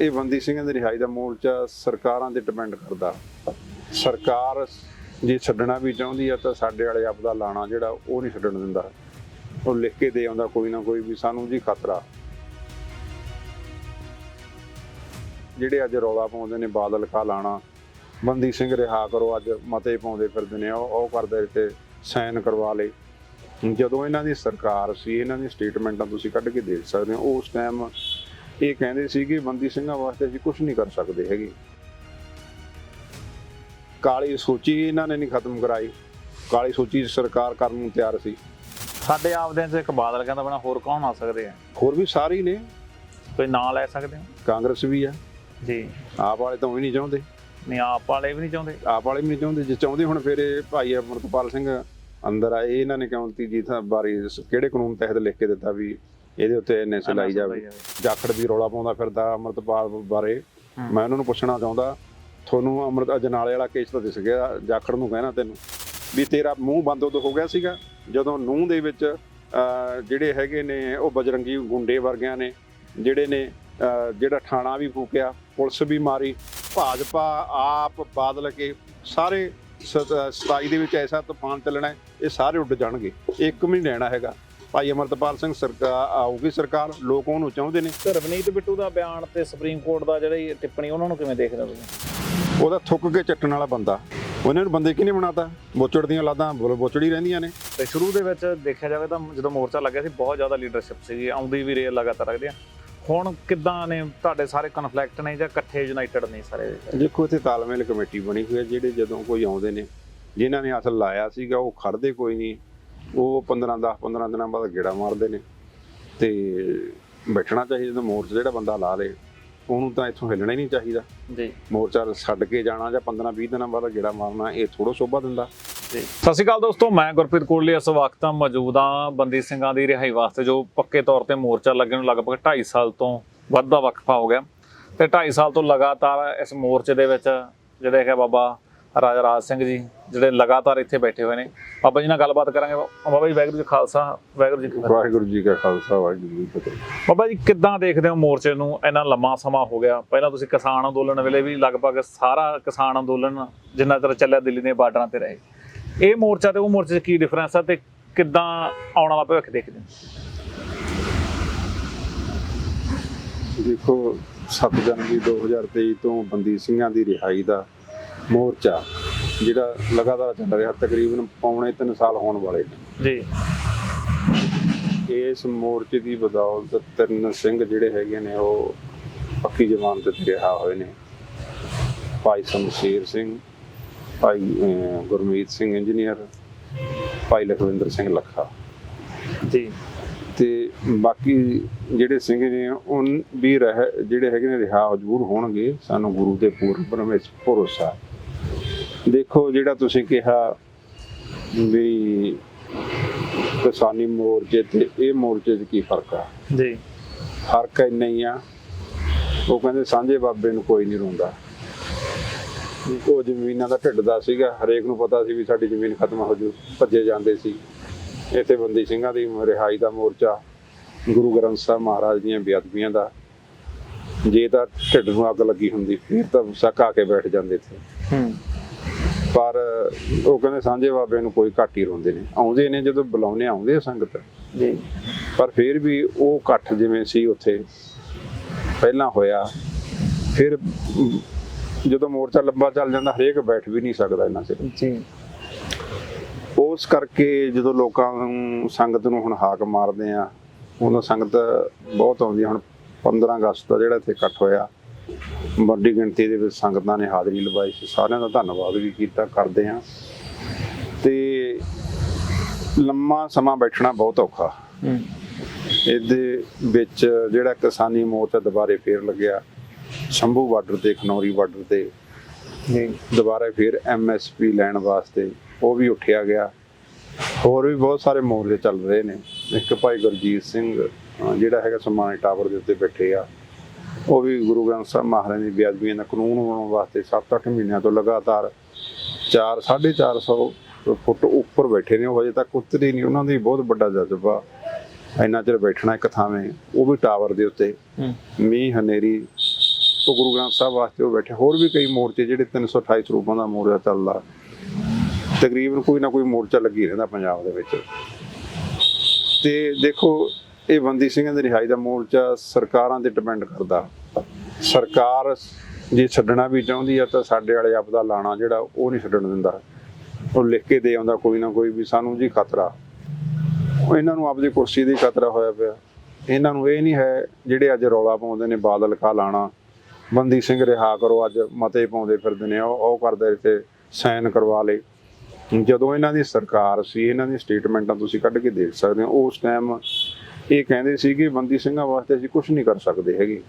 ਇਹ ਬੰਦੀ ਸਿੰਘਾਂ ਦੀ ਰਿਹਾਈ ਦਾ ਮੋਰਚਾ ਸਰਕਾਰਾਂ ਤੇ ਡਿਪੈਂਡ ਕਰਦਾ। ਸਰਕਾਰ ਜੇ ਛੱਡਣਾ ਵੀ ਚਾਹੁੰਦੀ ਆ ਤਾਂ ਸਾਡੇ ਵਾਲੇ ਆਪਦਾ ਲਾਣਾ ਜਿਹੜਾ ਉਹ ਨਹੀਂ ਛੱਡਣ ਦਿੰਦਾ। ਉਹ ਲਿਖ ਕੇ ਦੇ ਆਉਂਦਾ ਕੋਈ ਨਾ ਕੋਈ ਵੀ ਸਾਨੂੰ ਜੀ ਖਤਰਾ। ਜਿਹੜੇ ਅੱਜ ਰੌਲਾ ਪਾਉਂਦੇ ਨੇ ਬਾਦਲ ਕਾ ਲਾਣਾ, ਬੰਦੀ ਸਿੰਘ ਰਿਹਾ ਕਰੋ, ਅੱਜ ਮਤੇ ਪਾਉਂਦੇ ਫਿਰਦੇ ਨੇ, ਉਹ ਉਹ ਕਰਦੇ ਤੇ ਸਾਈਨ ਕਰਵਾ ਲਏ ਜਦੋਂ ਇਹਨਾਂ ਦੀ ਸਰਕਾਰ ਸੀ, ਇਹਨਾਂ ਦੀ ਸਟੇਟਮੈਂਟਾਂ ਤੁਸੀਂ ਕੱਢ ਕੇ ਦੇਖ ਸਕਦੇ ਹੋ, ਉਸ ਟਾਈਮ ਇਹ ਕਹਿੰਦੇ ਸੀ ਕਿ ਬੰਦੀ ਸਿੰਘਾਂ ਵਾਸਤੇ ਅਸੀਂ ਕੁਝ ਨਹੀਂ ਕਰ ਸਕਦੇ ਹੈਗੇ। ਕਾਲੀ ਸੂਚੀ ਇਹਨਾਂ ਨੇ ਨਹੀਂ ਖਤਮ ਕਰਾਈ। ਕਾਲੀ ਸੂਚੀ ਸਰਕਾਰ ਕਰਨ ਨੂੰ ਤਿਆਰ ਸੀ। ਸਾਡੇ ਆਪਦਿਆਂ 'ਚ ਇੱਕ ਬਾਦਲ ਕਹਿੰਦਾ ਬਣਾ ਹੋਰ ਕੌਣ ਆ ਸਕਦੇ ਆ? ਹੋਰ ਵੀ ਸਾਰੇ ਹੀ ਨੇ। ਕੋਈ ਨਾਂ ਲੈ ਸਕਦੇ ਹੋ? ਕਾਂਗਰਸ ਵੀ ਆ। ਜੀ। ਆਪ ਵਾਲੇ ਤਾਂ ਉਹ ਵੀ ਨਹੀਂ ਚਾਹੁੰਦੇ। ਨਹੀਂ ਆਪ ਵਾਲੇ ਵੀ ਨਹੀਂ ਚਾਹੁੰਦੇ? ਆਪ ਵਾਲੇ ਵੀ ਨਹੀਂ ਚਾਹੁੰਦੇ। ਜੇ ਚਾਹੁੰਦੇ ਹੁਣ ਫਿਰ ਇਹ ਭਾਈ ਅਮਰਤਪਾਲ ਸਿੰਘ ਅੰਦਰ ਆਏ ਇਹਨਾਂ ਨੇ ਕਿਉਂ ਤੀਜੀ ਥਾਂ ਬਾਰੀ ਕਿਹੜੇ ਕਾਨੂੰਨ ਤਹਿਤ ਲਿਖ ਕੇ ਦਿੱਤਾ ਵੀ ਇਹਦੇ ਉੱਤੇ ਐਨਐਸ ਲਾਈ ਜਾਵੇ। ਜਾਖੜ ਵੀ ਰੌਲਾ ਪਾਉਂਦਾ ਫਿਰਦਾ ਅਮਰਤਪਾਲ ਬਾਰੇ। ਮੈਂ ਉਹਨਾਂ ਨੂੰ ਪੁੱਛਣਾ ਚਾਹੁੰਦਾ ਤੁਹਾਨੂੰ ਅਮਰਤ ਅਜਨਾਲੇ ਵਾਲਾ ਕੇਸ ਤਾਂ ਦਿਸ ਗਿਆ ਜਾਖੜ ਨੂੰ ਕਹਿਣਾ ਤੈਨੂੰ। ਵੀ ਤੇਰਾ ਮੂੰਹ ਬੰਦ ਉਦੋਂ ਹੋ ਗਿਆ ਸੀਗਾ ਜਦੋਂ ਨੂੰਹ ਦੇ ਵਿੱਚ ਜਿਹੜੇ ਹੈਗੇ ਨੇ ਉਹ ਬਜਰੰਗੀ ਗੁੰਡੇ ਵਰਗਿਆਂ ਨੇ ਜਿਹੜੇ ਨੇ ਜਿਹੜਾ ਥਾਣਾ ਵੀ ਫੂਕਿਆ ਪੁਲਿਸ ਵੀ ਮਾਰੀ ਭਾਜਪਾ ਆਪ ਬਾਦਲ ਕੇ ਸਾਰੇ 27 ਦੇ ਵਿੱਚ ਐਸਾ ਤੂਫਾਨ ਚੱਲਣਾ ਇਹ ਸਾਰੇ ਉੱਡ ਜਾਣਗੇ। ਇੱਕ ਵੀ ਨਹੀਂ ਰਹਿਣਾ ਹੈਗਾ। ਭਾਈ ਅਮਰਤਪਾਲ ਸਿੰਘ ਸਰਕਾਰ ਆਊਗੀ ਸਰਕਾਰ ਲੋਕ ਉਹਨੂੰ ਚਾਹੁੰਦੇ ਨੇ। ਤੇ ਰਵਨੀਤ ਬਿੱਟੂ ਦਾ ਬਿਆਨ ਤੇ ਸੁਪਰੀਮ ਕੋਰਟ ਦਾ ਜਿਹੜੀ ਟਿੱਪਣੀ ਉਹਨਾਂ ਨੂੰ ਕਿਵੇਂ ਦੇਖਦੇ ਹੋ ਤੁਸੀਂ? ਉਹਦਾ ਥੁੱਕ ਕੇ ਚੱਟਣ ਵਾਲਾ ਬੰਦਾ। ਉਹਨਾਂ ਨੂੰ ਬੰਦੇ ਕਿਹਨੇ ਬਣਾਤਾ? ਬੋਚੜ ਦੀਆਂ ਲਾਦਾਂ ਬੋਚੜੀ ਰਹਿੰਦੀਆਂ ਨੇ। ਤੇ ਸ਼ੁਰੂ ਦੇ ਵਿੱਚ ਦੇਖਿਆ ਜਾਵੇ ਤਾਂ ਜਦੋਂ ਮੋਰਚਾ ਲੱਗਿਆ ਸੀ ਬਹੁਤ ਜ਼ਿਆਦਾ ਲੀਡਰਸ਼ਿਪ ਸੀਗੀ ਆਉਂਦੀ ਵੀ ਰਹੇ ਲਗਾਤਾਰ ਰੱਖਦੇ ਆ। ਹੁਣ ਕਿੱਦਾਂ ਨੇ ਤੁਹਾਡੇ ਸਾਰੇ ਕਨਫਲਿਕਟ ਨੇ ਜਾਂ ਇਕੱਠੇ ਯੂਨਾਈਟਿਡ ਨੇ ਸਾਰੇ? ਦੇਖੋ ਇੱਥੇ ਤਾਲਮੇਲ ਕਮੇਟੀ ਬਣੀ ਹੋਈ ਹੈ ਜਿਹੜੇ ਜਦੋਂ ਕੋਈ ਆਉਂਦੇ ਨੇ ਜਿਨ੍ਹਾਂ ਨੇ ਅਸਲ ਲਾਇਆ ਸੀਗਾ ਉਹ ਖੜਦੇ ਕੋਈ ਨਹੀਂ। ਉਹ 15 10 15 ਦਿਨਾਂ ਬਾਅਦ ਗੇੜਾ ਮਾਰਦੇ ਨੇ। ਤੇ ਬੈਠਣਾ ਚਾਹੀਦਾ ਜਦੋਂ ਮੋਰਚਾ ਜਿਹੜਾ ਬੰਦਾ ਲਾ ਲੇ ਉਹਨੂੰ ਤਾਂ ਇੱਥੋਂ ਹਿੱਲਣਾ ਹੀ ਨਹੀਂ ਚਾਹੀਦਾ। ਜੀ। ਮੋਰਚਾ ਛੱਡ ਕੇ ਜਾਣਾ ਜਾਂ 15 20 ਦਿਨਾਂ ਬਾਅਦ ਗੇੜਾ ਮਾਰਨਾ ਇਹ ਥੋੜੋ ਸ਼ੋਭਾ ਦਿੰਦਾ। ਸਤਿ ਸ਼੍ਰੀ ਅਕਾਲ ਦੋਸਤੋ ਮੈਂ ਗੁਰਪ੍ਰੀਤ ਕੋਹਲੀ ਇਸ ਵਕਤ ਮੌਜੂਦ ਹਾਂ ਬੰਦੀ ਸਿੰਘਾਂ ਦੀ ਰਿਹਾਈ ਵਾਸਤੇ ਜੋ ਪੱਕੇ ਤੌਰ ਤੇ ਮੋਰਚਾ ਲੱਗਣ ਨੂੰ ਲਗਭਗ 2.5 ਸਾਲ ਤੋਂ ਵੱਧ ਦਾ ਵਕਫਾ ਹੋ ਗਿਆ। ਤੇ 2.5 ਸਾਲ ਤੋਂ ਲਗਾਤਾਰ ਇਸ ਮੋਰਚੇ ਦੇ ਵਿੱਚ ਜਿਹੜੇ ਹੈਗੇ ਬਾਬਾ ਰਾਜਾ ਰਾਜ ਸਿੰਘ ਜੀ ਜਿਹੜੇ ਲਗਾਤਾਰ ਇੱਥੇ ਬੈਠੇ ਹੋਏ ਨੇ। ਬਾਬਾ ਜੀ ਨਾਲ ਗੱਲਬਾਤ ਕਰਾਂਗੇ। ਬਾਬਾ ਜੀ ਵਾਹਿਗੁਰੂ ਜੀ ਖਾਲਸਾ ਵਾਹਿਗੁਰੂ ਜੀ ਕੀ ਫਤਿਹ। ਵਾਹਿਗੁਰੂ ਜੀ ਕਾ ਖਾਲਸਾ ਵਾਹਿਗੁਰੂ ਜੀ ਕੀ ਫਤਿਹ। ਬਾਬਾ ਜੀ ਕਿੱਦਾਂ ਦੇਖਦੇ ਹੋ ਮੋਰਚੇ ਨੂੰ? ਇੰਨਾ ਲੰਮਾ ਸਮਾਂ ਹੋ ਗਿਆ। ਪਹਿਲਾਂ ਤੁਸੀਂ ਕਿਸਾਨ ਅੰਦੋਲਨ ਵੇਲੇ ਵੀ ਲਗਭਗ ਸਾਰਾ ਕਿਸਾਨ ਅੰਦੋਲਨ ਜਿੰਨਾ ਚਿਰ ਚੱਲਿਆ ਦਿੱਲੀ ਦੇ ਬਾਰਡਰਾਂ ਤੇ ਰਹੇ। ਇਹ ਮੋਰਚਾ ਤੇ ਉਹ ਮੋਰਚੇ 'ਚ ਕੀ ਡਿਫਰੈਂਸ ਆ ਤੇ ਕਿੱਦਾਂ ਆਉਣ ਵਾਲਾ ਭਵਿੱਖ ਦੇਖਦੇ ਹੋ? ਦੇਖੋ 7 ਜਨਵਰੀ 2023 ਤੋਂ ਬੰਦੀ ਸਿੰਘਾਂ ਦੀ ਰਿਹਾਈ ਦਾ ਮੋਰਚਾ ਜਿਹੜਾ ਲਗਾਤਾਰ ਚੱਲ ਰਿਹਾ ਤਕਰੀਬਨ ਪੌਣੇ 3 ਸਾਲ ਹੋਣ ਵਾਲੇ ਨੇ। ਜੀ। ਇਸ ਮੋਰਚੇ ਦੀ ਬਦੌਲਤ ਤਿੰਨ ਸਿੰਘ ਜਿਹੜੇ ਹੈਗੇ ਨੇ ਉਹ ਪੱਕੀ ਜ਼ਮਾਨਤ ਤੇ ਰਿਹਾ ਹੋਏ ਨੇ। ਭਾਈ ਸ਼ਮਸ਼ੀਰ ਸਿੰਘ ਭਾਈ ਗੁਰਮੀਤ ਸਿੰਘ ਇੰਜੀਨੀਅਰ ਭਾਈ ਲਖਵਿੰਦਰ ਸਿੰਘ ਲੱਖਾ। ਜੀ। ਤੇ ਬਾਕੀ ਜਿਹੜੇ ਸਿੰਘ ਨੇ ਉਹ ਵੀ ਰਹਿ ਜਿਹੜੇ ਹੈਗੇ ਨੇ ਰਿਹਾ ਜ਼ਰੂਰ ਹੋਣਗੇ। ਸਾਨੂੰ ਗੁਰੂ ਦੇ ਪੂਰਨ ਵਿੱਚ ਭਰੋਸਾ ਦੇਖੋ ਜਿਹੜਾ ਤੁਸੀਂ ਕਿਹਾ ਵੀ ਕਿਸਾਨੀ ਮੋਰਚੇ ਤੇ ਇਹ ਮੋਰਚੇ 'ਚ ਕੀ ਫ਼ਰਕ ਆ? ਜੀ। ਫ਼ਰਕ ਇੰਨਾ ਹੀ ਆ ਉਹ ਕਹਿੰਦੇ ਸਾਂਝੇ ਬਾਬੇ ਨੂੰ ਕੋਈ ਨਹੀਂ ਰੋਂਦਾ। ਉਹ ਜ਼ਮੀਨਾਂ ਦਾ ਢਿੱਡ ਦਾ ਸੀਗਾ ਹਰੇਕ ਨੂੰ ਪਤਾ ਸੀ ਵੀ ਸਾਡੀ ਜ਼ਮੀਨ ਖਤਮ ਹੋ ਜੂ ਭੱਜੇ ਜਾਂਦੇ ਸੀ। ਇੱਥੇ ਬੰਦੀ ਸਿੰਘਾਂ ਦੀ ਰਿਹਾਈ ਦਾ ਮੋਰਚਾ ਗੁਰੂ ਗ੍ਰੰਥ ਸਾਹਿਬ ਮਹਾਰਾਜ ਦੀਆਂ ਬੇਅਦਬੀਆਂ ਦਾ। ਜੇ ਤਾਂ ਢਿੱਡ ਨੂੰ ਅੱਗ ਲੱਗੀ ਹੁੰਦੀ ਫਿਰ ਤਾਂ ਸੱਕਾ ਕੇ ਬੈਠ ਜਾਂਦੇ ਹੂੰ। ਪਰ ਉਹ ਕਹਿੰਦੇ ਸਾਂਝੇ ਬਾਬੇ ਨੂੰ ਕੋਈ ਘੱਟ ਹੀ ਰੋਂਦੇ ਨੇ। ਆਉਂਦੇ ਨੇ ਜਦੋਂ ਬੁਲਾਉਂਦੇ ਆਉਂਦੇ ਆ ਸੰਗਤ। ਜੀ। ਪਰ ਫਿਰ ਵੀ ਉਹ ਇਕੱਠ ਜਿਵੇਂ ਸੀ ਉੱਥੇ ਪਹਿਲਾਂ ਹੋਇਆ। ਫਿਰ ਜਦੋਂ ਮੋਰਚਾ ਲੰਬਾ ਚੱਲ ਜਾਂਦਾ ਹਰੇਕ ਬੈਠ ਵੀ ਨਹੀਂ ਸਕਦਾ ਇਹਨਾਂ ਸਿਰ ਜੀ। ਉਸ ਕਰਕੇ ਜਦੋਂ ਲੋਕਾਂ ਨੂੰ ਸੰਗਤ ਨੂੰ ਹੁਣ ਹਾਕ ਮਾਰਦੇ ਆ ਉਦੋਂ ਸੰਗਤ ਬਹੁਤ ਆਉਂਦੀ। ਹੁਣ 15 ਅਗਸਤ ਦਾ ਜਿਹੜਾ ਇੱਥੇ ਇਕੱਠ ਹੋਇਆ ਵੱਡੀ ਗਿਣਤੀ ਦੇ ਵਿੱਚ ਸੰਗਤਾਂ ਨੇ ਹਾਜ਼ਰੀ ਲਵਾਈ ਸੀ। ਸਾਰਿਆਂ ਦਾ ਧੰਨਵਾਦ ਵੀ ਕੀਤਾ ਕਰਦੇ ਆ ਤੇ ਲੰਮਾ ਸਮਾਂ ਬੈਠਣਾ ਬਹੁਤ ਔਖਾ। ਹੂੰ। ਇਹਦੇ ਵਿੱਚ ਜਿਹੜਾ ਕਿਸਾਨੀ ਮੋਰਚਾ ਦੁਬਾਰੇ ਫੇਰ ਲੱਗਿਆ ਸ਼ੰਭੂ ਬਾਰਡਰ ਤੇ ਖਨੌਰੀ ਬਾਰਡਰ ਤੇ ਦੁਬਾਰਾ ਫੇਰ ਐਮਐਸਪੀ ਲੈਣ ਵਾਸਤੇ ਉਹ ਵੀ ਉੱਠਿਆ ਗਿਆ। ਹੋਰ ਵੀ ਬਹੁਤ ਸਾਰੇ ਮੋਰਚੇ ਚੱਲ ਰਹੇ ਨੇ। ਇੱਕ ਭਾਈ ਗੁਰਜੀਤ ਸਿੰਘ ਜਿਹੜਾ ਹੈਗਾ ਸਮਾਣੇ ਟਾਵਰ ਦੇ ਉੱਤੇ ਬੈਠੇ ਆ। ਉਹ ਵੀ ਗੁਰੂ ਗ੍ਰੰਥ ਸਾਹਿਬ ਮਹਾਰਾਜ ਦੀ ਬੇਅਦਬੀਆਂ ਦਾ ਕਾਨੂੰਨ ਬਣਾਉਣ ਵਾਸਤੇ 7-8 ਮਹੀਨਿਆਂ ਤੋਂ ਲਗਾਤਾਰ 4 450 ਫੁੱਟ ਉੱਪਰ ਬੈਠੇ ਨੇ। ਉਹ ਹਜੇ ਤੱਕ ਉਤਰੇ ਨਹੀਂ ਉਹਨਾਂ ਦੀ ਬਹੁਤ ਵੱਡਾ ਜਜ਼ਬਾ ਇੰਨਾ ਚਿਰ ਬੈਠਣਾ ਇੱਕ ਥਾਵੇਂ ਉਹ ਵੀ ਟਾਵਰ ਦੇ ਉੱਤੇ। ਮੀਂਹ ਹਨੇਰੀ ਉਹ ਗੁਰੂ ਗ੍ਰੰਥ ਸਾਹਿਬ ਵਾਸਤੇ ਉਹ ਬੈਠੇ। ਹੋਰ ਵੀ ਕਈ ਮੋਰਚੇ ਜਿਹੜੇ 328 ਸਰੂਪਾਂ ਦਾ ਮੋਰਚਾ ਚੱਲਦਾ। ਤਕਰੀਬਨ ਕੋਈ ਨਾ ਕੋਈ ਮੋਰਚਾ ਲੱਗੀ ਰਹਿੰਦਾ ਪੰਜਾਬ ਦੇ ਵਿੱਚ। ਤੇ ਦੇਖੋ ਇਹ ਬੰਦੀ ਸਿੰਘਾਂ ਦੀ ਰਿਹਾਈ ਦਾ ਮੋਰਚਾ ਸਰਕਾਰਾਂ ਤੇ ਡਿਪੈਂਡ ਕਰਦਾ। ਸਰਕਾਰ ਜੇ ਛੱਡਣਾ ਵੀ ਚਾਹੁੰਦੀ ਆ ਤਾਂ ਸਾਡੇ ਵਾਲੇ ਆਪਦਾ ਲਾਣਾ ਜਿਹੜਾ ਉਹ ਨਹੀਂ ਛੱਡਣ ਦਿੰਦਾ। ਉਹ ਲਿਖ ਕੇ ਦੇ ਆਉਂਦਾ ਕੋਈ ਨਾ ਕੋਈ ਵੀ ਸਾਨੂੰ ਜੀ ਖਤਰਾ। ਇਹਨਾਂ ਨੂੰ ਆਪਦੀ ਕੁਰਸੀ ਦੀ ਖਤਰਾ ਹੋਇਆ ਪਿਆ। ਇਹਨਾਂ ਨੂੰ ਇਹ ਨਹੀਂ ਹੈ ਜਿਹੜੇ ਅੱਜ ਰੌਲਾ ਪਾਉਂਦੇ ਨੇ, ਬਾਦਲ ਕਾ ਲਾਣਾ। ਬੰਦੀ ਸਿੰਘ ਰਿਹਾ ਕਰੋ, ਅੱਜ ਮਤੇ ਪਾਉਂਦੇ ਫਿਰਦੇ ਨੇ, ਉਹ ਉਹ ਕਰਦੇ ਤੇ ਸਾਈਨ ਕਰਵਾ ਲਏ ਜਦੋਂ ਇਹਨਾਂ ਦੀ ਸਰਕਾਰ ਸੀ, ਇਹਨਾਂ ਦੀ ਸਟੇਟਮੈਂਟਾਂ ਤੁਸੀਂ ਕੱਢ ਕੇ ਦੇਖ ਸਕਦੇ ਹੋ, ਉਸ ਟਾਈਮ ਇਹ ਕਹਿੰਦੇ ਸੀ ਕਿ ਬੰਦੀ ਸਿੰਘਾਂ ਵਾਸਤੇ ਅਸੀਂ ਕੁਝ ਨਹੀਂ ਕਰ ਸਕਦੇ ਹੈਗੇ।